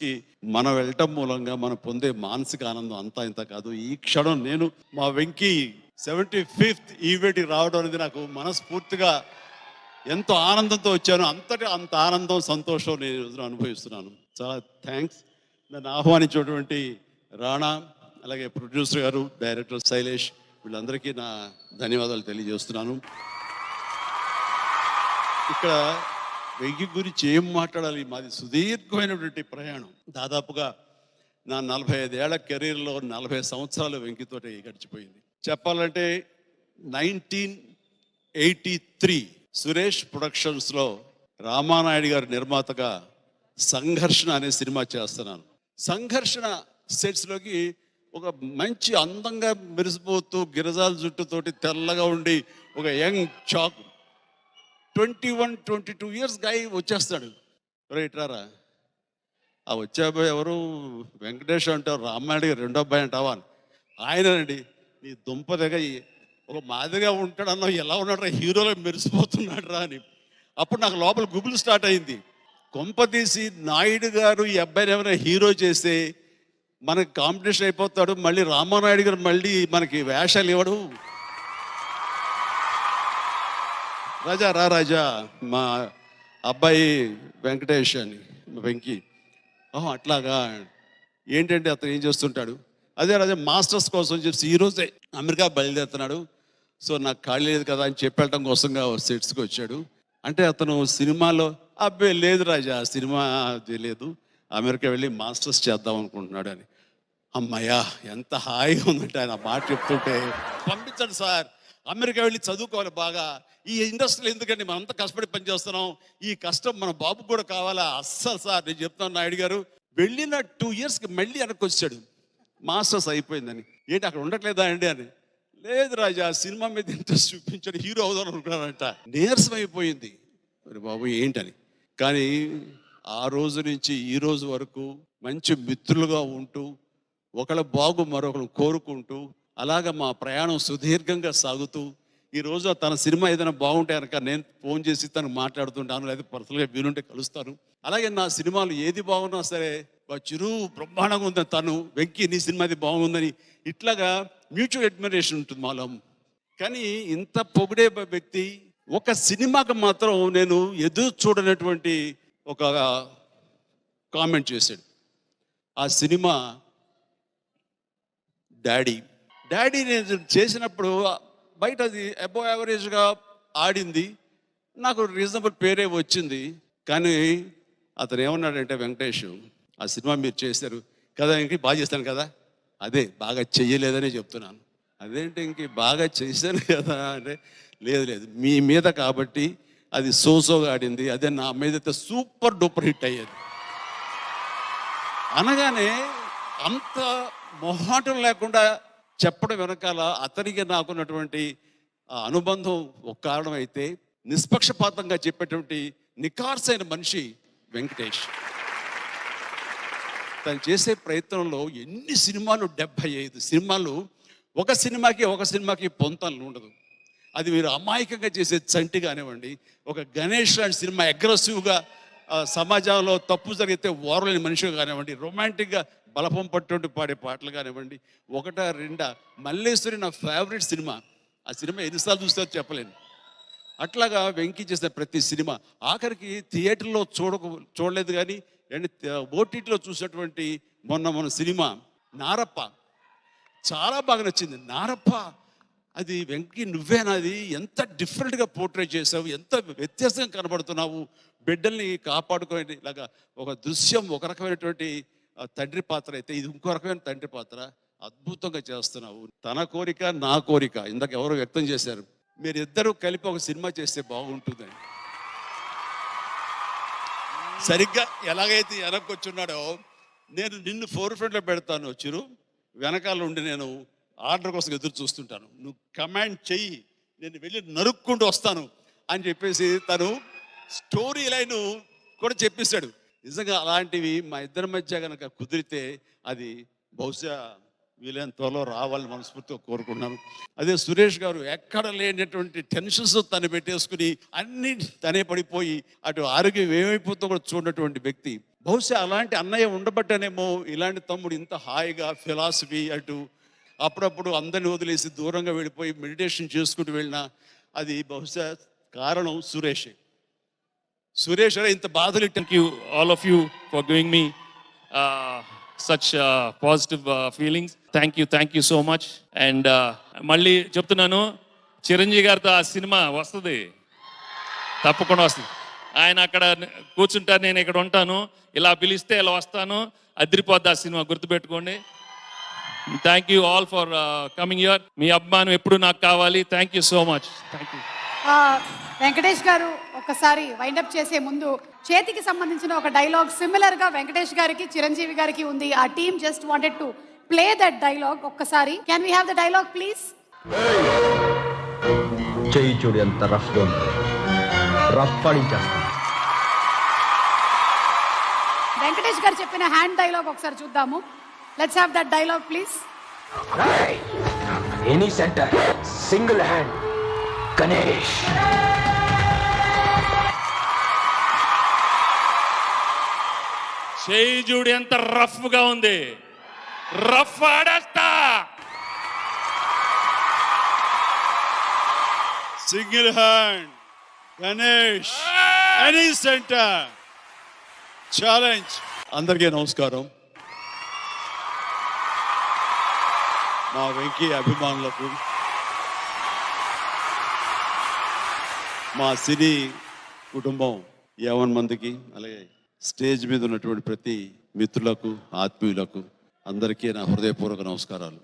కి మనం వెళ్ళటం మూలంగా మనం పొందే మానసిక ఆనందం అంతా ఇంత కాదు. ఈ క్షణం నేను మా వెంకీ సెవెంటీ ఫిఫ్త్ ఈవెంట్కి రావడం అనేది నాకు మనస్ఫూర్తిగా ఎంతో ఆనందంతో వచ్చాను. అంతటి అంత ఆనందం సంతోషం నేను రోజున అనుభవిస్తున్నాను. చాలా థ్యాంక్స్ నన్ను ఆహ్వానించినటువంటి రాణా అలాగే ప్రొడ్యూసర్ గారు డైరెక్టర్ శైలేష్ వీళ్ళందరికీ నా ధన్యవాదాలు తెలియజేస్తున్నాను. ఇక్కడ వెంకి గురించి ఏం మాట్లాడాలి? మాది సుదీర్ఘమైనటువంటి ప్రయాణం. దాదాపుగా నా నలభై ఐదేళ్ళ కెరీర్లో నలభై సంవత్సరాలు వెంకితోటి గడిచిపోయింది. చెప్పాలంటే నైన్టీన్ ఎయిటీ త్రీ సురేష్ ప్రొడక్షన్స్లో రామానాయుడు గారి నిర్మాతగా సంఘర్షణ అనే సినిమా చేస్తున్నాను. సంఘర్షణ సెట్స్లోకి ఒక మంచి అందంగా మెరిసిపోతూ గిరజాల జుట్టుతోటి తెల్లగా ఉండి ఒక young chap twenty one twenty two years గాయ వచ్చేస్తాడు రైట్ రారా? ఆ వచ్చే అబ్బాయి ఎవరు? వెంకటేష్ అంటారు రామాయుడు రెండో అబ్బాయి అంటావా ఆయనండి నీ దుంప దగ్గర ఒక మాదిరిగా ఉంటాడు అన్న ఎలా ఉన్నాడు రా హీరోలో మెరిసిపోతున్నాడు రా అని. అప్పుడు నాకు లోపల గుబులు స్టార్ట్ అయింది. కొంప తీసి నాయుడు గారు ఈ అబ్బాయిని ఏమైనా హీరో చేస్తే మనకి కాంపిటీషన్ అయిపోతాడు. మళ్ళీ రామానాయుడు గారు మళ్ళీ మనకి వేషాలు ఇవ్వడు. రాజా రా రాజా. మా అబ్బాయి వెంకటేష్ అని మా వెంకీ. ఓహో అట్లాగా. ఏంటంటే అతను ఏం చేస్తుంటాడు? అదే రాజా మాస్టర్స్ కోసం చెప్పి ఈరోజే అమెరికా బయలుదేరుతున్నాడు. సో నాకు ఖాళీ లేదు కదా అని చెప్పేయటం కోసంగా సెట్స్కి వచ్చాడు. అంటే అతను సినిమాలో అబ్బే లేదు రాజా సినిమా అది లేదు. అమెరికా వెళ్ళి మాస్టర్స్ చేద్దాం అనుకుంటున్నాడు అని. అమ్మయ్యా ఎంత హాయిగా ఉందంటే ఆయన మాట చెప్తుంటే పంపించండి సార్. అమెరికా వెళ్ళి చదువుకోవాలి బాగా. ఈ ఇండస్ట్రీలో ఎందుకండి మనం అంత కష్టపడి పనిచేస్తున్నాం? ఈ కష్టం మన బాబు కూడా కావాలా? అస్సలు సార్ నేను చెప్తాను నాయుడు గారు. వెళ్ళిన టూ ఇయర్స్కి మళ్ళీ వెనక్కి వచ్చాడు. మాస్టర్స్ అయిపోయిందని. ఏంటి అక్కడ ఉండట్లేదా అండి అని. లేదు రాజా సినిమా మీద ఇంట్రెస్ట్ చూపించాడు హీరో అవుదాం అనుకున్నారంట నీరసం అయిపోయింది. మరి బాబు ఏంటని? కానీ ఆ రోజు నుంచి ఈ రోజు వరకు మంచి మిత్రులుగా ఉంటూ ఒకళ్ళ బాగు మరొకరు కోరుకుంటూ అలాగ మా ప్రయాణం సుదీర్ఘంగా సాగుతూ ఈ రోజు తన సినిమా ఏదైనా బాగుంటే కనుక నేను ఫోన్ చేసి తనకు మాట్లాడుతుంటాను లేదా పర్సనల్గా వీలుంటే కలుస్తాను. అలాగే నా సినిమాలు ఏది బాగున్నా సరే చిరు బ్రహ్మాండంగా ఉంది తను వెంకీ నీ సినిమా అది బాగుందని ఇట్లాగా మ్యూచువల్ అడ్మిరేషన్ ఉంటుంది మాలో. కానీ ఇంత పొగిడే వ్యక్తి ఒక సినిమాకి మాత్రం నేను ఎదురు చూడనటువంటి ఒక కామెంట్ చేశాడు. ఆ సినిమా డాడీ. డాడీ నేను చేసినప్పుడు బయట అది అబో యావరేజ్గా ఆడింది. నాకు రీజనబుల్ పేరే వచ్చింది. కానీ అతను ఏమన్నాడంటే వెంకటేష్ ఆ సినిమా మీరు చేశారు కదా ఇంక బాగా చేస్తాను కదా. అదే బాగా చెయ్యలేదనే చెప్తున్నాను. అదేంటి ఇంక బాగా చేశాను కదా? అంటే లేదు లేదు. మీ మీద కాబట్టి అది సోసోగా ఆడింది. అదే నా మీద అయితే సూపర్ డూపర్ హిట్ అయ్యేది. అనగానే అంత మొహాటం లేకుండా చెప్పడం వెనకాల అతనికి నాకున్నటువంటి అనుబంధం ఒక కారణం అయితే నిష్పక్షపాతంగా చెప్పేటువంటి నికార్సైన మనిషి వెంకటేష్. తను చేసే ప్రయత్నంలో ఎన్ని సినిమాలు డెబ్భై ఐదు సినిమాలు ఒక సినిమాకి ఒక సినిమాకి పొంతనలు ఉండదు. అది మీరు అమాయకంగా చేసే చంటి కానివ్వండి ఒక గణేష్ లాంటి సినిమా అగ్రెసివ్గా సమాజంలో తప్పు జరిగితే ఓరలేని మనిషిగా కానివ్వండి రొమాంటిక్గా బలపం పట్టుండి పాడే పాటలు కానివ్వండి. ఒకట రెండా మల్లేశ్వరి నా ఫేవరెట్ సినిమా. ఆ సినిమా ఎన్నిసార్లు చూస్తే చెప్పలేను. అట్లాగా వెంకీ చేసిన ప్రతి సినిమా. ఆఖరికి థియేటర్లో చూడక చూడలేదు కానీ అండ్ ఓటీటీలో చూసినటువంటి మొన్న మొన్న సినిమా నారప్ప. చాలా బాగా నచ్చింది. నారప్ప అది వెంకీ నువ్వేనాది ఎంత డిఫరెంట్గా పోర్ట్రేట్ చేసావు ఎంత వ్యత్యాసంగా కనబడుతున్నావు బిడ్డల్ని కాపాడుకునే ఇలాగా ఒక దృశ్యం ఒక రకమైనటువంటి తండ్రి పాత్ర అయితే ఇది ఇంకో రకమైన తండ్రి పాత్ర. అద్భుతంగా చేస్తున్నావు. తన కోరిక నా కోరిక. ఇందాక ఎవరో వ్యక్తం చేశారు. మీరు ఇద్దరు కలిపి ఒక సినిమా చేస్తే బాగుంటుందని. సరిగ్గా ఎలాగైతే వెనక్కి వచ్చున్నాడో నేను నిన్ను ఫోర్ ఫ్రంట్లో పెడతాను చిరు. వెనకాల ఉండి నేను ఆర్డర్ కోసం ఎదురు చూస్తుంటాను. నువ్వు కమాండ్ చెయ్యి. నేను వెళ్ళి నరుక్కుంటూ వస్తాను అని చెప్పేసి తను స్టోరీ లైన్ కూడా చెప్పేశాడు. నిజంగా అలాంటివి మా ఇద్దరి మధ్య కనుక కుదిరితే అది బహుశా వీలైన త్వరలో రావాలని మనస్ఫూర్తిగా కోరుకున్నాను అదే సురేష్ గారు ఎక్కడ లేనటువంటి టెన్షన్స్ తను పెట్టేసుకుని అన్ని తనే పడిపోయి అటు ఆరోగ్యం ఏమైపోతుందో కూడా చూడనటువంటి వ్యక్తి. బహుశా అలాంటి అన్నయ్య ఉండబట్టనేమో ఇలాంటి తమ్ముడు ఇంత హాయిగా ఫిలాసఫీ అటు అప్పుడప్పుడు అందరిని వదిలేసి దూరంగా వెళ్ళిపోయి మెడిటేషన్ చేసుకుంటూ వెళ్ళినా అది బహుశా కారణం సురేషే. సురేష్ అరే ఇంత బాధలు thank you all of you for giving me such positive feelings thank you thank you so much and మళ్ళీ చెప్తున్నాను చిరంజీవి గారితో ఆ సినిమా వస్తుంది. తప్పకుండా వస్తుంది. ఆయన అక్కడ కూర్చుంటారు నేను ఇక్కడ ఉంటాను. ఇలా పిలిస్తే ఇలా వస్తాను. అదిరిపోద్ది ఆ సినిమా గుర్తుపెట్టుకోండి. Thank you all for coming your మీ అభిమానం ఎప్పుడు నాకు కావాలి. Thank you so much thank you Venkatesh garu ఒక్కసారి వైండప్ చేసే ముందు చేతికి సంబంధించిన ఒక డైలాగ్ సిమిలర్గా వెంకటేష్ గారికి చిరంజీవి గారికి ఉంది. ఆ team just wanted to play that dialogue ఒక్కసారి. Can we have the dialogue please చెయ్యి చూడు ఎంత రఫ్గా ఉంది. రఫ్ ఆడించేస్తాను వెంకటేష్ గారు చెప్పిన హ్యాండ్ డైలాగ్ ఒకసారి చూద్దాము. Let's have that dialogue please any centre single hand Ganesh చేయి చూడు ఎంత రఫ్గా ఉంది. Rough ఆడేస్తా. Single hand Ganesh any centre. Challenge. అందరికీ నమస్కారం. మా వెంకీ అభిమానులకు మా సినీ కుటుంబం యావన్ మందికి అలాగే స్టేజ్ మీద ఉన్నటువంటి ప్రతి మిత్రులకు ఆత్మీయులకు అందరికీ నా హృదయపూర్వక నమస్కారాలు.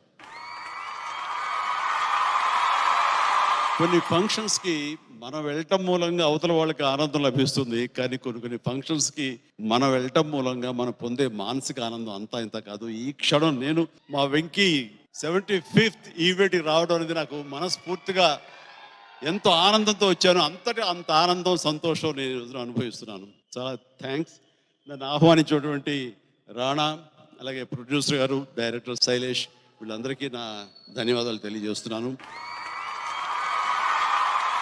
కొన్ని ఫంక్షన్స్కి మనం వెళ్ళటం మూలంగా అవతల వాళ్ళకి ఆనందం లభిస్తుంది కానీ కొన్ని కొన్ని ఫంక్షన్స్కి మనం వెళ్ళటం మూలంగా మనం పొందే మానసిక ఆనందం అంతా ఇంత కాదు. ఈ క్షణం నేను మా వెంకీ సెవెంటీ ఫిఫ్త్ ఈవెంట్కి రావడం అనేది నాకు మనస్ఫూర్తిగా ఎంతో ఆనందంతో వచ్చాను. అంతటి అంత ఆనందం సంతోషం నేను రోజున అనుభవిస్తున్నాను. చాలా థ్యాంక్స్. నన్ను ఆహ్వానించినటువంటి రాణా అలాగే ప్రొడ్యూసర్ గారు డైరెక్టర్ శైలేష్ వీళ్ళందరికీ నా ధన్యవాదాలు తెలియజేస్తున్నాను.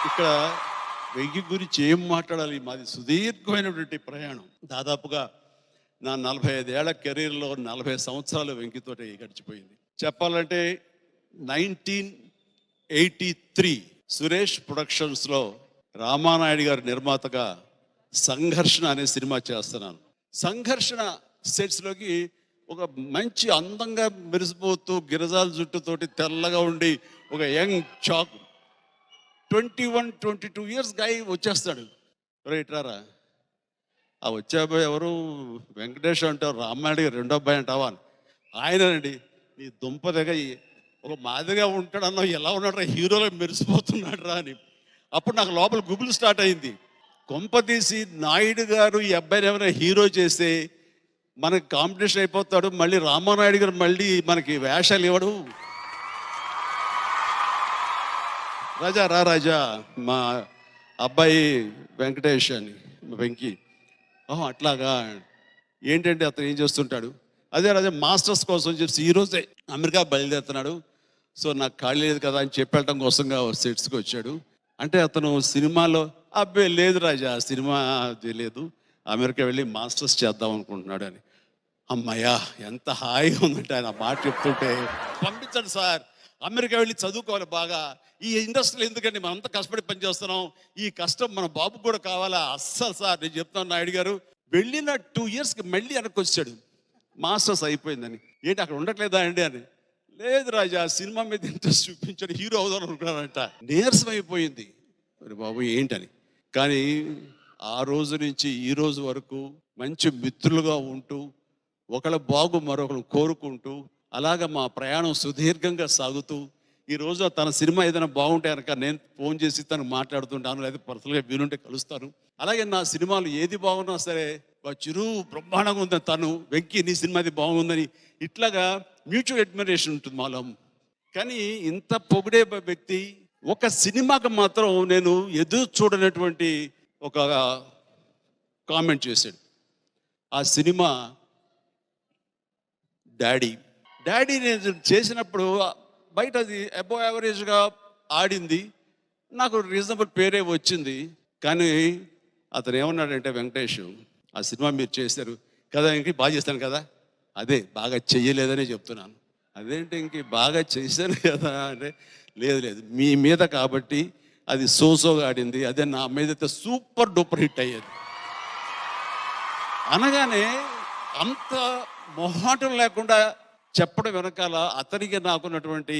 ఇక్కడ వెంకి గురించి ఏం మాట్లాడాలి? మాది సుదీర్ఘమైనటువంటి ప్రయాణం. దాదాపుగా నా నలభై ఐదేళ్ళ కెరీర్లో నలభై సంవత్సరాలు వెంకితోటి గడిచిపోయింది. చెప్పాలంటే నైన్టీన్ ఎయిటీ త్రీ సురేష్ ప్రొడక్షన్స్లో రామానాయుడు గారి నిర్మాతగా సంఘర్షణ అనే సినిమా చేస్తున్నాను. సంఘర్షణ సెట్స్లోకి ఒక మంచి అందంగా మెరిసిపోతూ గిరజాల జుట్టుతోటి తెల్లగా ఉండి ఒక young chap twenty one twenty two years గాయ వచ్చేస్తాడు. రైట్ రారా ఆ వచ్చే ఎవరు? వెంకటేష్ అంటారు రామాయుడు రెండో అబ్బాయి అంటావా అని. ఆయనండి నీ దుంప దగ్గర ఒక మాదిరిగా ఉంటాడన్న ఎలా ఉన్నాడు రా హీరోలో మెరిసిపోతున్నాడు రా అని. అప్పుడు నాకు లోపల గుబులు స్టార్ట్ అయింది. కొంప తీసి నాయుడు గారు ఈ అబ్బాయిని ఏమైనా హీరో చేస్తే మనకు కాంపిటీషన్ అయిపోతాడు మళ్ళీ రామానాయుడు గారు మళ్ళీ మనకి వేషాలు ఇవ్వడు. రాజా రా రాజా మా అబ్బాయి వెంకటేష్ అని వెంకీ. వెంకి ఓహో అట్లాగా? ఏంటంటే అతను ఏం చేస్తుంటాడు? అదే రాజా మాస్టర్స్ కోసం చెప్పి ఈరోజే అమెరికా బయలుదేరుతున్నాడు. సో నాకు ఖాళీ లేదు కదా అని చెప్పేయటం కోసంగా సెట్స్కి వచ్చాడు. అంటే అతను సినిమాలో అబ్బాయి లేదు రాజా సినిమా అది లేదు. అమెరికా వెళ్ళి మాస్టర్స్ చేద్దాం అనుకుంటున్నాడు అని అమ్మయ్యా ఎంత హాయిగా ఉందంటే ఆయన మాట చెప్తుంటే పంపించండి సార్ అమెరికా వెళ్ళి చదువుకోవాలి బాగా. ఈ ఇండస్ట్రీలో ఎందుకండి మనం అంత కష్టపడి పనిచేస్తున్నాం ఈ కష్టం మన బాబు కూడా కావాలా? అస్సలు సార్ నేను చెప్తాను నాయుడు గారు. వెళ్ళిన టూ ఇయర్స్కి మళ్ళీ వెనక్కి వచ్చాడు. మాస్టర్స్ అయిపోయిందని. ఏంటి అక్కడ ఉండట్లేదా అండి అని. లేదు రాజా సినిమా మీద ఇంట్రెస్ట్ చూపించాడు హీరో అవుదాం అనుకున్నాడంట. నీరసం అయిపోయింది. మరి బాబు ఏంటని? కానీ ఆ రోజు నుంచి ఈ రోజు వరకు మంచి మిత్రులుగా ఉంటూ ఒకళ్ళ బాగు మరొకరు కోరుకుంటూ అలాగ మా ప్రయాణం సుదీర్ఘంగా సాగుతూ ఈ రోజు తన సినిమా ఏదైనా బాగుంటే కనుక నేను ఫోన్ చేసి తను మాట్లాడుతుంటాను లేదా పర్సనల్గా వీలుంటే కలుస్తాను. అలాగే నా సినిమాలు ఏది బాగున్నా సరే చిరు బ్రహ్మాండంగా ఉంది తను వెంకీ నీ సినిమా అది బాగుందని ఇట్లాగా మ్యూచువల్ అడ్మిరేషన్ ఉంటుంది మాలో. కానీ ఇంత పొగిడే వ్యక్తి ఒక సినిమాకి మాత్రం నేను ఎదురు చూడనటువంటి ఒక కామెంట్ చేశాడు. ఆ సినిమా డాడీ. డాడీ నేను చేసినప్పుడు బయట అది అబో యావరేజ్గా ఆడింది. నాకు రీజనబుల్ పేరే వచ్చింది. కానీ అతను ఏమన్నాడంటే వెంకటేష్ ఆ సినిమా మీరు చేశారు కదా ఇంక బాగా చేస్తాను కదా. అదే బాగా చెయ్యలేదనే చెప్తున్నాను. అదేంటి ఇంక బాగా చేశాను కదా అంటే లేదు లేదు. మీ మీద కాబట్టి అది సోసోగా ఆడింది. అదే నా మీద అయితే సూపర్ డూపర్ హిట్ అయ్యేది. అనగానే అంత మొహాటం లేకుండా చెప్పడం వెనకాల అతనికి నాకున్నటువంటి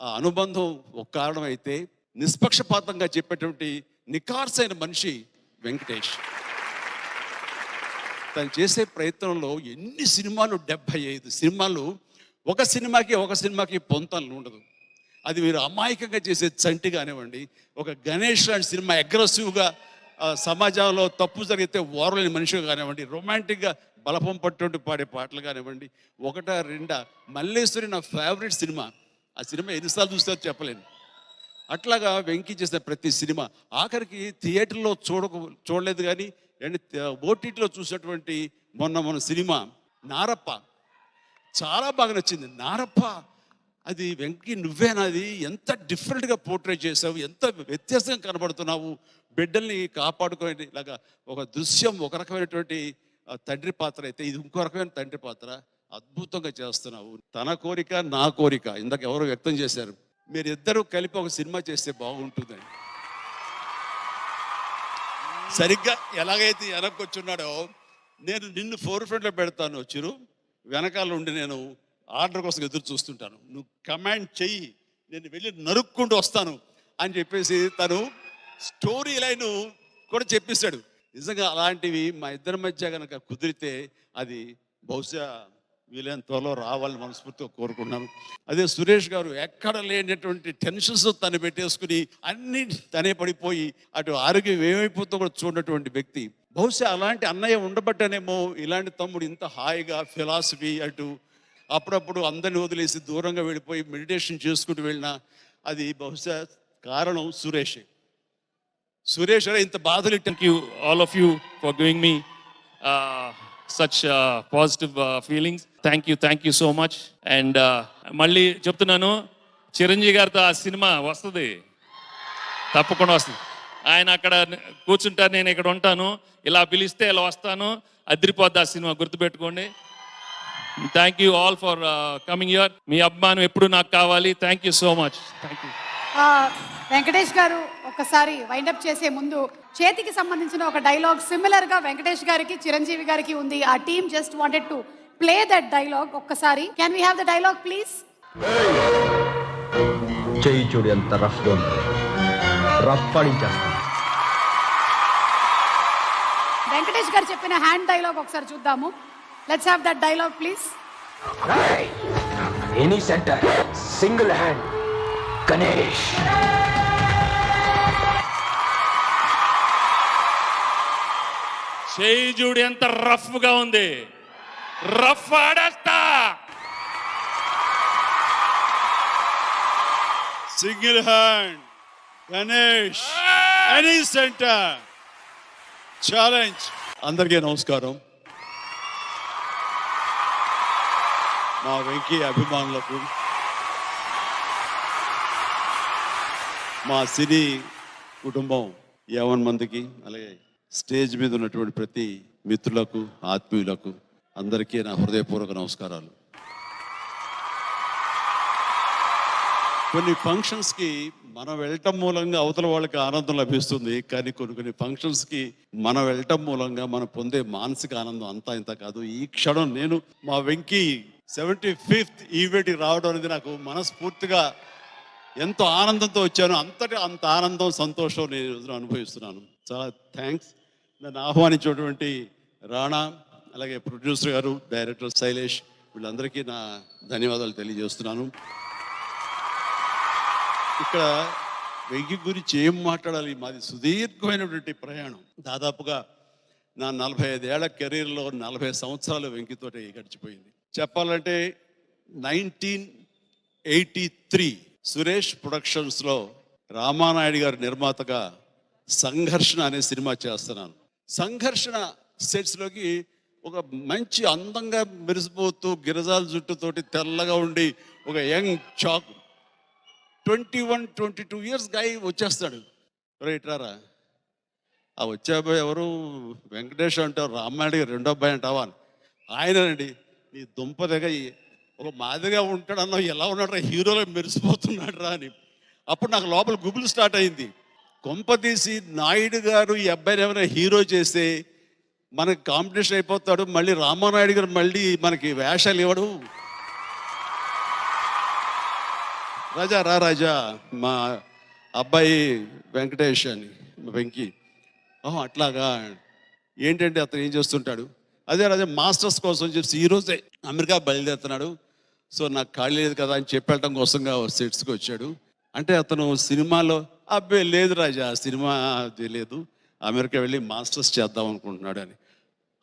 అనుబంధం ఒక కారణం అయితే నిష్పక్షపాతంగా చెప్పేటువంటి నికార్సైన మనిషి వెంకటేష్. తను చేసే ప్రయత్నంలో ఎన్ని సినిమాలు డెబ్భై ఐదు సినిమాలు ఒక సినిమాకి ఒక సినిమాకి పొంతనలు ఉండదు. అది మీరు అమాయకంగా చేసే చంటి కానివ్వండి ఒక గణేష్ లాంటి సినిమా అగ్రెసివ్గా సమాజంలో తప్పు జరిగితే ఓరలేని మనిషిగా కానివ్వండి రొమాంటిక్గా బలపం పట్టుండి పాడే పాటలు కానివ్వండి ఒకట రెండా మల్లేశ్వరి నా ఫేవరెట్ సినిమా. ఆ సినిమా ఎన్నిసార్లు చూస్తారో చెప్పలేను. అట్లాగా వెంకీ చేసిన ప్రతి సినిమా ఆఖరికి థియేటర్లో చూడక చూడలేదు కానీ అండ్ ఓటీటీలో చూసినటువంటి మొన్న మొన్న సినిమా నారప్ప. చాలా బాగా నచ్చింది. నారప్ప అది వెంకీ నువ్వేనాది ఎంత డిఫరెంట్గా పోర్ట్రేట్ చేసావు ఎంత వ్యత్యాసంగా కనబడుతున్నావు? బిడ్డల్ని కాపాడుకునే ఇలాగా ఒక దృశ్యం ఒక రకమైనటువంటి ఆ, తండ్రి పాత్ర అయితే ఇది ఇంకో రకమైన తండ్రి పాత్ర. అద్భుతంగా చేస్తున్నావు. తన కోరిక నా కోరిక. ఇందాక ఎవరో వ్యక్తం చేశారు. మీరు ఇద్దరు కలిపి ఒక సినిమా చేస్తే బాగుంటుందని. సరిగ్గా ఎలాగైతే వెనక్కి వచ్చున్నాడో నేను నిన్ను ఫోర్ ఫ్రంట్లో పెడతాను చిరు. వెనకాల ఉండి నేను ఆర్డర్ కోసం ఎదురు చూస్తుంటాను. నువ్వు కమాండ్ చెయ్యి నేను వెళ్ళి నరుక్కుంటూ వస్తాను అని చెప్పేసి తను స్టోరీ లైన్ కూడా చెప్పేశాడు. నిజంగా అలాంటివి మా ఇద్దరి మధ్య కనుక కుదిరితే అది బహుశా వీలైన త్వరలో రావాలని మనస్ఫూర్తిగా కోరుకున్నాను అదే సురేష్ గారు ఎక్కడ లేనటువంటి టెన్షన్స్ తను పెట్టేసుకుని అన్ని తనే పడిపోయి అటు ఆరోగ్యం ఏమైపోతుందో కూడా చూడనటువంటి వ్యక్తి. బహుశా అలాంటి అన్నయ్య ఉండబట్టనేమో ఇలాంటి తమ్ముడు ఇంత హాయిగా ఫిలాసఫీ అటు అప్పుడప్పుడు అందరిని వదిలేసి దూరంగా వెళ్ళిపోయి మెడిటేషన్ చేసుకుంటూ వెళ్ళినా అది బహుశా కారణం సురేషే. సురేష్ ఇంత బాధలు thank you all of you for giving me such positive feelings thank you thank you so much and మళ్ళీ చెప్తున్నాను చిరంజీవి గారితో ఆ సినిమా వస్తుంది. తప్పకుండా వస్తుంది. ఆయన అక్కడ కూర్చుంటారు నేను ఇక్కడ ఉంటాను. ఇలా పిలిస్తే ఇలా వస్తాను. అదిరిపోద్ది ఆ సినిమా గుర్తుపెట్టుకోండి. Thank you all for coming your మీ అభిమానం ఎప్పుడు నాకు కావాలి. Thank you so much thank you ఆ, వెంకటేష్ గారు ఒక్కసారి వైండప్ చేసే ముందు చేతికి సంబంధించిన ఒక డైలాగ్ సిమిలర్గా వెంకటేష్ గారికి చిరంజీవి గారికి ఉంది. ఆ team just wanted to play that dialogue ఒక్కసారి. Can we have the dialogue please చెయ్యి చూడు ఎంత ఉంది. రఫ్ ఆడించేస్తాను గారు చెప్పిన హ్యాండ్ డైలాగ్ ఒకసారి చూద్దాము. Let's have that dialogue please any centre single hand Ganesh చేయి చూడు ఎంత రఫ్గా ఉంది. Rough ఆడేస్తా. Single hand Ganesh any centre challenge అందరికీ నమస్కారం. మా వెంకీ అభిమానులకు మా సినీ కుటుంబం యావన్ మందికి అలాగే స్టేజ్ మీద ఉన్నటువంటి ప్రతి మిత్రులకు ఆత్మీయులకు అందరికీ నా హృదయపూర్వక నమస్కారాలు. కొన్ని ఫంక్షన్స్కి మనం వెళ్ళటం మూలంగా అవతల వాళ్ళకి ఆనందం లభిస్తుంది కానీ కొన్ని కొన్ని ఫంక్షన్స్కి మనం వెళ్ళటం మూలంగా మనం పొందే మానసిక ఆనందం అంతా ఇంత కాదు. ఈ క్షణం నేను మా వెంకీ సెవెంటీ ఫిఫ్త్ ఈవెంట్కి రావడం అనేది నాకు మనస్ఫూర్తిగా ఎంతో ఆనందంతో వచ్చాను. అంతటి అంత ఆనందం సంతోషం నేను రోజున అనుభవిస్తున్నాను. చాలా థ్యాంక్స్ నన్ను ఆహ్వానించినటువంటి రాణా అలాగే ప్రొడ్యూసర్ గారు డైరెక్టర్ శైలేష్ వీళ్ళందరికీ నా ధన్యవాదాలు తెలియజేస్తున్నాను. ఇక్కడ వెంకి గురించి ఏం మాట్లాడాలి? మాది సుదీర్ఘమైనటువంటి ప్రయాణం. దాదాపుగా నా నలభై ఐదేళ్ళ కెరీర్లో నలభై సంవత్సరాలు వెంకితోటి గడిచిపోయింది. చెప్పాలంటే నైన్టీన్ ఎయిటీ త్రీ సురేష్ ప్రొడక్షన్స్లో రామానాయుడు గారి నిర్మాతగా సంఘర్షణ అనే సినిమా చేస్తున్నాను. సంఘర్షణ సెట్స్లోకి ఒక మంచి అందంగా మెరిసిపోతూ గిరజాల జుట్టుతోటి తెల్లగా ఉండి ఒక young chap twenty one twenty two years గాయ వచ్చేస్తాడు రైట్ రారా? ఆ వచ్చే అబ్బాయి ఎవరు? వెంకటేష్ అంటారు రామాయుడు గారు రెండో అబ్బాయి అంటావా ఆయనండి నీ దుంప దగ్గర ఒక మాదిరిగా ఉంటాడన్న ఎలా ఉన్నాడు రా హీరోలో మెరిసిపోతున్నాడు రా అని. అప్పుడు నాకు లోపల గుబులు స్టార్ట్ అయింది. కొంపదీసి నాయుడు గారు ఈ అబ్బాయిని ఏమైనా హీరో చేస్తే మనకి కాంపిటీషన్ అయిపోతాడు మళ్ళీ రామానాయుడు గారు మళ్ళీ మనకి వేషాలు ఇవ్వడు. రాజా రా రాజా. మా అబ్బాయి వెంకటేష్ అని మా వెంకీ. ఓహో అట్లాగా. ఏంటంటే అతను ఏం చేస్తుంటాడు? అదే రాజా మాస్టర్స్ కోసం చెప్పి ఈరోజే అమెరికా బయలుదేరుతున్నాడు. సో నాకు ఖాళీ లేదు కదా అని చెప్పేయటం కోసంగా సెట్స్కి వచ్చాడు. అంటే అతను సినిమాలో అబ్బాయి లేదు రాజా సినిమా అది లేదు. అమెరికా వెళ్ళి మాస్టర్స్ చేద్దాం అనుకుంటున్నాడు అని.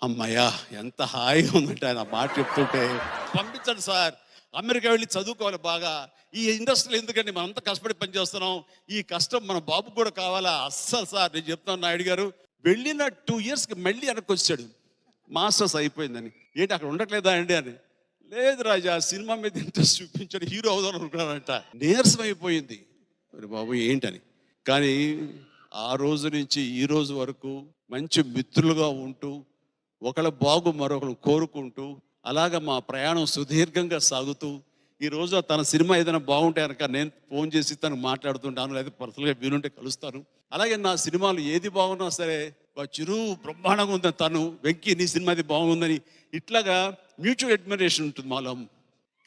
అమ్మయ్యా ఎంత హాయిగా ఉందంటే ఆయన ఆ మాట చెప్తుంటే పంపించండి సార్. అమెరికా వెళ్ళి చదువుకోవాలి బాగా. ఈ ఇండస్ట్రీలో ఎందుకండి మనం అంత కష్టపడి పనిచేస్తున్నాం? ఈ కష్టం మన బాబు కూడా కావాలా? అస్సలు సార్ నేను చెప్తాను నాయుడు గారు. వెళ్ళిన టూ ఇయర్స్కి మళ్ళీ వెనక్కి వచ్చాడు. మాస్టర్స్ అయిపోయిందని. ఏంటి అక్కడ ఉండట్లేదా అండి అని. లేదు రాజా సినిమా మీద ఇంట్రెస్ట్ చూపించాడు హీరో అవుదాం అనుకున్నాడంట. నీరసం అయిపోయింది. మరి బాబు ఏంటని? కానీ ఆ రోజు నుంచి ఈ రోజు వరకు మంచి మిత్రులుగా ఉంటూ ఒకళ్ళ బాగు మరొకరు కోరుకుంటూ అలాగ మా ప్రయాణం సుదీర్ఘంగా సాగుతూ ఈ రోజు తన సినిమా ఏదైనా బాగుంటే కనుక నేను ఫోన్ చేసి తను మాట్లాడుతుంటాను లేదా పర్సనల్గా వీలుంటే కలుస్తాను. అలాగే నా సినిమాలు ఏది బాగున్నా సరే చిరు బ్రహ్మాండంగా ఉంది తను వెంకీ నీ సినిమా అది బాగుందని ఇట్లాగా మ్యూచువల్ అడ్మిరేషన్ ఉంటుంది మాలో.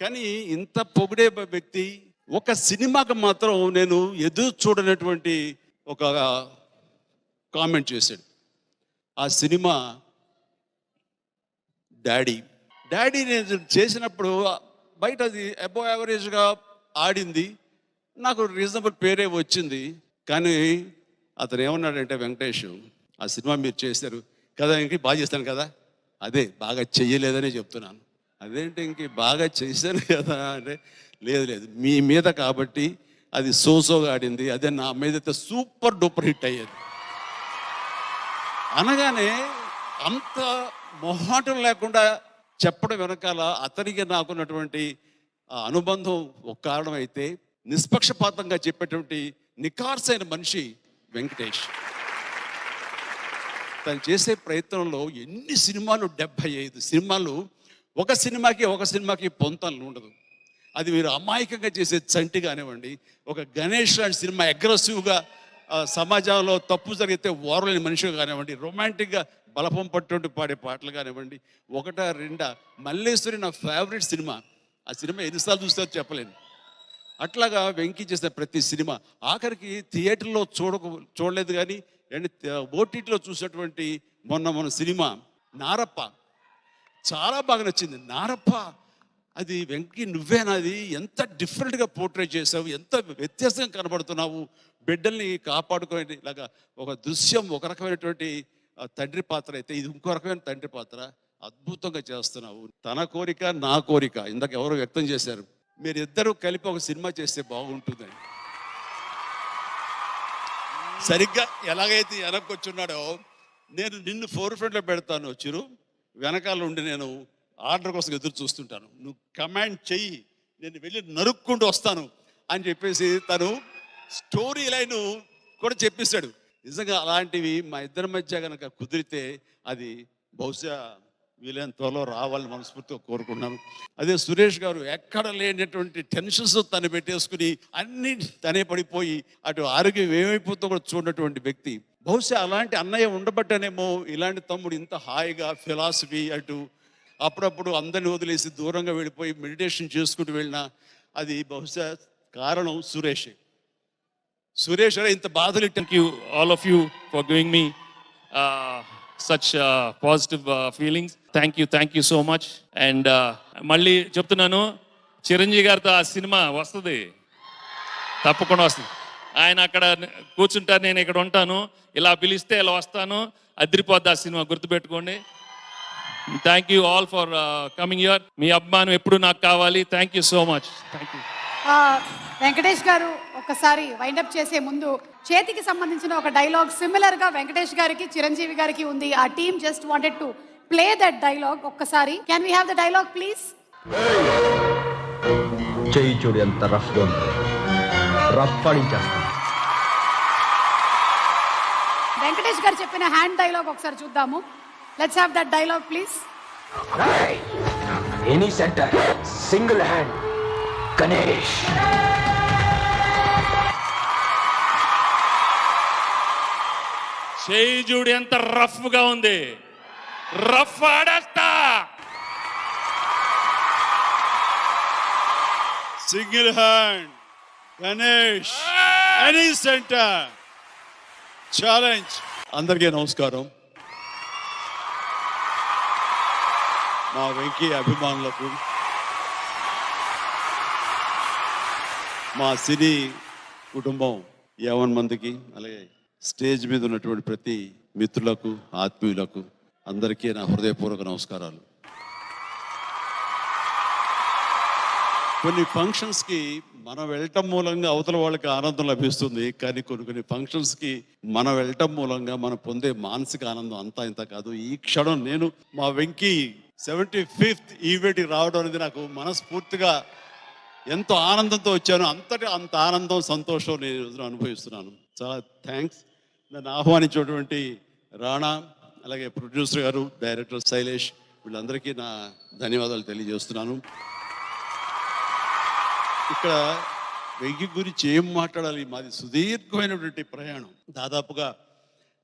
కానీ ఇంత పొగిడే వ్యక్తి ఒక సినిమాకి మాత్రం నేను ఎదురు చూడనటువంటి ఒక కామెంట్ చేశాడు. ఆ సినిమా డాడీ డాడీ నేను చేసినప్పుడు బయట అది అబో యావరేజ్గా ఆడింది. నాకు రీజనబుల్ పేరే వచ్చింది. కానీ అతను ఏమన్నాడంటే వెంకటేష్ ఆ సినిమా మీరు చేశారు కదా ఇంక బాగా చేస్తాను కదా. అదే బాగా చెయ్యలేదనే చెప్తున్నాను. అదేంటి ఇంక బాగా చేశాను కదా? అంటే లేదు లేదు. మీ మీద కాబట్టి అది సోసోగా ఆడింది. అదే నా మీద అయితే సూపర్ డూపర్ హిట్ అయ్యేది. అనగానే అంత మొహాటం లేకుండా చెప్పడం వెనకాల అతనికి నాకున్నటువంటి అనుబంధం ఒక కారణం అయితే నిష్పక్షపాతంగా చెప్పేటువంటి నికార్సైన మనిషి వెంకటేష్. తను చేసే ప్రయత్నంలో ఎన్ని సినిమాలు డెబ్భై ఐదు సినిమాలు ఒక సినిమాకి ఒక సినిమాకి పొంతనలు ఉండదు. అది మీరు అమాయకంగా చేసే చంటి కానివ్వండి ఒక గణేష్ లాంటి సినిమా అగ్రెసివ్గా సమాజంలో తప్పు జరిగితే ఓరలేని మనిషిగా కానివ్వండి రొమాంటిక్గా బలపం పట్టుండి పాడే పాటలు కానివ్వండి. ఒకట రెండా మల్లేశ్వరి నా ఫేవరెట్ సినిమా. ఆ సినిమా ఎన్నిసార్లు చూస్తారో చెప్పలేను. అట్లాగా వెంకీ చేసిన ప్రతి సినిమా. ఆఖరికి థియేటర్లో చూడక చూడలేదు కానీ అండ్ ఓటీటీలో చూసినటువంటి మొన్న మొన్న సినిమా నారప్ప. చాలా బాగా నచ్చింది. నారప్ప అది వెంకీ నువ్వేనాది ఎంత డిఫరెంట్గా పోర్ట్రేట్ చేసావు ఎంత వ్యత్యాసంగా కనబడుతున్నావు బిడ్డల్ని కాపాడుకునే ఇలాగా ఒక దృశ్యం ఒక రకమైనటువంటి తండ్రి పాత్ర అయితే ఇది ఇంకో రకమైన తండ్రి పాత్ర. అద్భుతంగా చేస్తున్నావు. తన కోరిక నా కోరిక. ఇందాక ఎవరో వ్యక్తం చేశారు. మీరిద్దరూ కలిపి ఒక సినిమా చేస్తే బాగుంటుందని. సరిగ్గా ఎలాగైతే వెనక్కి వచ్చున్నాడో నేను నిన్ను ఫోర్ ఫ్రంట్లో పెడతాను చిరు. వెనకాల ఉండి నేను ఆర్డర్ కోసం ఎదురు చూస్తుంటాను. నువ్వు కమాండ్ చెయ్యి. నేను వెళ్ళి నరుక్కుంటూ వస్తాను అని చెప్పేసి తను స్టోరీ లైన్ కూడా చెప్పేశాడు. నిజంగా అలాంటివి మా ఇద్దరి మధ్య కనుక కుదిరితే అది బహుశా వీలైన త్వరలో రావాలని మనస్ఫూర్తిగా కోరుకున్నాను అదే సురేష్ గారు ఎక్కడ లేనటువంటి టెన్షన్స్ తను పెట్టేసుకుని అన్ని తనే పడిపోయి అటు ఆరోగ్యం ఏమైపోతుందో కూడా చూడనటువంటి వ్యక్తి. బహుశా అలాంటి అన్నయ్య ఉండబట్టనేమో ఇలాంటి తమ్ముడు ఇంత హాయిగా ఫిలాసఫీ అటు అప్పుడప్పుడు అందరిని వదిలేసి దూరంగా వెళ్ళిపోయి మెడిటేషన్ చేసుకుంటూ వెళ్ళినా అది బహుశా కారణం సురేషే. సురేష్ అరే ఇంత బాధలు thank you all of you for giving me such positive feelings thank you thank you so much and మళ్ళీ చెప్తున్నాను చిరంజీవి గారితో ఆ సినిమా వస్తుంది. తప్పకుండా వస్తుంది. ఆయన అక్కడ కూర్చుంటారు నేను ఇక్కడ ఉంటాను. ఇలా పిలిస్తే ఇలా వస్తాను. అదిరిపోద్ది ఆ సినిమా గుర్తుపెట్టుకోండి. Thank you all for coming your మీ అభిమానం ఎప్పుడు నాకు కావాలి. Thank you so much thank you Venkatesh garu ఒక్కసారి వైండప్ చేసే ముందు చేతికి సంబంధించిన ఒక డైలాగ్ సిమిలర్గా వెంకటేష్ గారికి చిరంజీవి గారికి ఉంది. ఆ team just wanted to play that dialogue ఒక్కసారి. Can we have the dialogue please చెయ్యి చూడు ఎంత రఫ్గా ఉంది. రఫ్ ఆడించేస్తాను. వెంకటేష్ గారు చెప్పిన హ్యాండ్ డైలాగ్ ఒకసారి చూద్దాము. Let's have that dialogue please Right. Any center, single Ganesh. చేయి చూడు ఎంత రఫ్గా ఉంది. Rough ఆడేస్తా. Single hand Ganesh any centre. Challenge. అందరికీ నమస్కారం. మా వెంకీ అభిమానులకు మా సినీ కుటుంబం యావన్ మందికి అలాగే స్టేజ్ మీద ఉన్నటువంటి ప్రతి మిత్రులకు ఆత్మీయులకు అందరికీ నా హృదయపూర్వక నమస్కారాలు. కొన్ని ఫంక్షన్స్కి మనం వెళ్ళటం మూలంగా అవతల వాళ్ళకి ఆనందం లభిస్తుంది కానీ కొన్ని కొన్ని ఫంక్షన్స్కి మనం వెళ్ళటం మూలంగా మనం పొందే మానసిక ఆనందం అంతా ఇంత కాదు. ఈ క్షణం నేను మా వెంకీ సెవెంటీ ఫిఫ్త్ ఈవెంట్కి రావడం అనేది నాకు మనస్ఫూర్తిగా ఎంతో ఆనందంతో వచ్చాను. అంతటి అంత ఆనందం సంతోషం నేను రోజున అనుభవిస్తున్నాను. చాలా థ్యాంక్స్ నన్ను ఆహ్వానించినటువంటి రాణా అలాగే ప్రొడ్యూసర్ గారు డైరెక్టర్ శైలేష్ వీళ్ళందరికీ నా ధన్యవాదాలు తెలియజేస్తున్నాను. ఇక్కడ వెంకి గురించి ఏం మాట్లాడాలి? మాది సుదీర్ఘమైనటువంటి ప్రయాణం. దాదాపుగా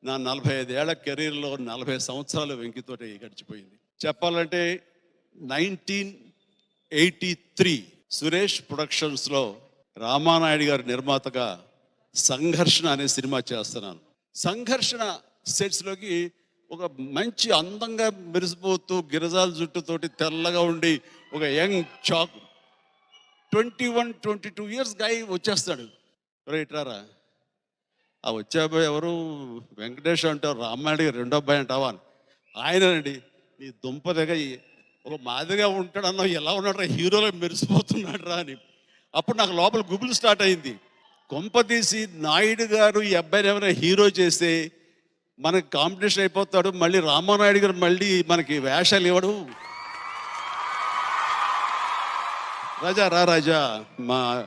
నా నలభై ఐదేళ్ళ కెరీర్లో నలభై సంవత్సరాలు వెంకితోటి గడిచిపోయింది. చెప్పాలంటే నైన్టీన్ ఎయిటీ త్రీ సురేష్ ప్రొడక్షన్స్లో రామానాయుడు గారి నిర్మాతగా సంఘర్షణ అనే సినిమా చేస్తున్నాను. సంఘర్షణ సెట్స్లోకి ఒక మంచి అందంగా మెరిసిపోతూ గిరజాల జుట్టుతోటి తెల్లగా ఉండి ఒక young chap twenty one twenty two years గాయ వచ్చేస్తాడు. రైట్ రారా ఆ వచ్చే అబ్బాయి ఎవరు? వెంకటేష్ అంటారు రామాయుడు గారు రెండో అబ్బాయి అంటావా ఆయనండి నీ దుంప దగ్గర ఒక మాదిరిగా ఉంటాడన్న ఎలా ఉన్నాడు రా హీరోలో మెరిసిపోతున్నాడు రా అని. అప్పుడు నాకు లోపల గుబులు స్టార్ట్ అయింది. కొంప తీసి నాయుడు గారు ఈ అబ్బాయిని ఏమైనా హీరో చేస్తే మనకి కాంపిటీషన్ అయిపోతాడు. మళ్ళీ రామానాయుడు గారు మళ్ళీ మనకి వేషాలు ఇవ్వడు. రాజా రా రాజా మా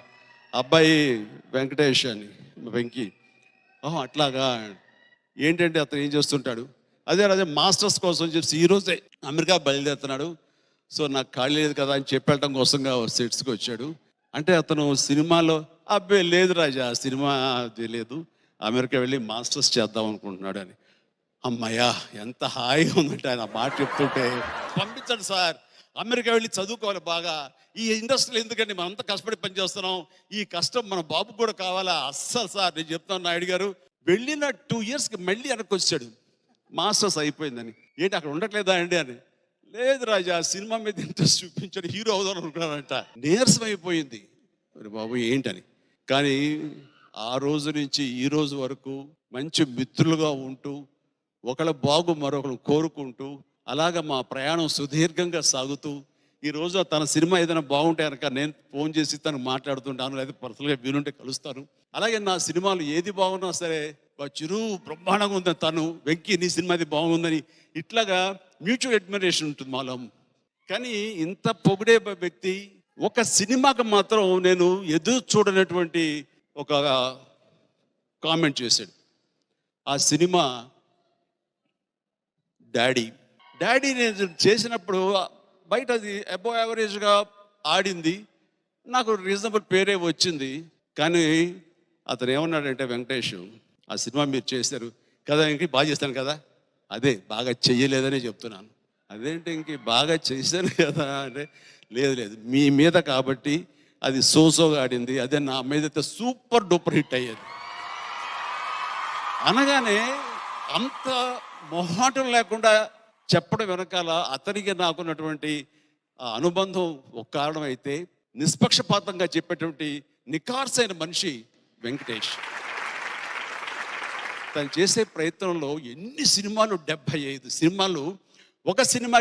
అబ్బాయి వెంకటేష్ అని మా వెంకి. ఓహో అట్లాగా? ఏంటంటే అతను ఏం చేస్తుంటాడు? అదే రాజా మాస్టర్స్ కోసం చెప్పి ఈరోజే అమెరికా బయలుదేరుతున్నాడు. సో నాకు ఖాళీ లేదు కదా అని చెప్పేయటం కోసంగా సెట్స్కి వచ్చాడు. అంటే అతను సినిమాలో అబ్బే లేదు రాజా సినిమా అది లేదు. అమెరికా వెళ్ళి మాస్టర్స్ చేద్దాం అనుకుంటున్నాడు అని. అమ్మయ్యా ఎంత హాయిగా ఉందంటే ఆయన మాట చెప్తుంటే పంపించండి సార్ అమెరికా వెళ్ళి చదువుకోవాలి బాగా. ఈ ఇండస్ట్రీలో ఎందుకండి మనం అంత కష్టపడి పనిచేస్తున్నాం ఈ కష్టం మన బాబు కూడా కావాలా? అస్సలు సార్ నేను చెప్తాను నాయుడు గారు. వెళ్ళిన టూ ఇయర్స్కి మళ్ళీ వెనక్కి వచ్చాడు. మాస్టర్స్ అయిపోయిందని. ఏంటి అక్కడ ఉండట్లేదా అండి అని. లేదు రాజా సినిమా మీద ఇంట్రెస్ట్ చూపించాడు హీరో అవుదాం అనుకున్నాడంట. నీరసం అయిపోయింది మరి బాబు ఏంటని? కానీ ఆ రోజు నుంచి ఈ రోజు వరకు మంచి మిత్రులుగా ఉంటూ ఒకళ్ళ బాగు మరొకరు కోరుకుంటూ అలాగ మా ప్రయాణం సుదీర్ఘంగా సాగుతూ ఈ రోజు తన సినిమా ఏదైనా బాగుంటే కనుక నేను ఫోన్ చేసి తను మాట్లాడుతుంటాను లేదా పర్సనల్గా వీలుంటే కలుస్తాను. అలాగే నా సినిమాలు ఏది బాగున్నా సరే చిరు బ్రహ్మాండంగా ఉంది తను వెంకీ నీ సినిమాది బాగుందని ఇట్లాగా మ్యూచువల్ అడ్మిరేషన్ ఉంటుంది మాలో. కానీ ఇంత పొగిడే వ్యక్తి ఒక సినిమాకి మాత్రం నేను ఎదురు చూడనటువంటి ఒక కామెంట్ చేశాడు. ఆ సినిమా డాడీ. డాడీ నేను చేసినప్పుడు బయట అది అబో యావరేజ్గా ఆడింది. నాకు రీజనబుల్ పేరే వచ్చింది. కానీ అతను ఏమన్నాడంటే వెంకటేష్ ఆ సినిమా మీరు చేశారు కదా ఇంక బాగా చేస్తాను కదా? అదే బాగా చెయ్యలేదనే చెప్తున్నాను. అదేంటి ఇంక బాగా చేశాను కదా అంటే లేదు లేదు. మీ మీద కాబట్టి అది సోసోగా ఆడింది. అదే నా మీద అయితే సూపర్ డూపర్ హిట్ అయ్యేది. అనగానే అంత మొహాటం లేకుండా చెప్పడం వెనకాల అతనికి నాకున్నటువంటి అనుబంధం ఒక కారణం అయితే నిష్పక్షపాతంగా చెప్పేటువంటి నికార్సైన మనిషి వెంకటేష్. తను చేసే ప్రయత్నంలో ఎన్ని సినిమాలు డెబ్భై ఐదు సినిమాలు ఒక సినిమా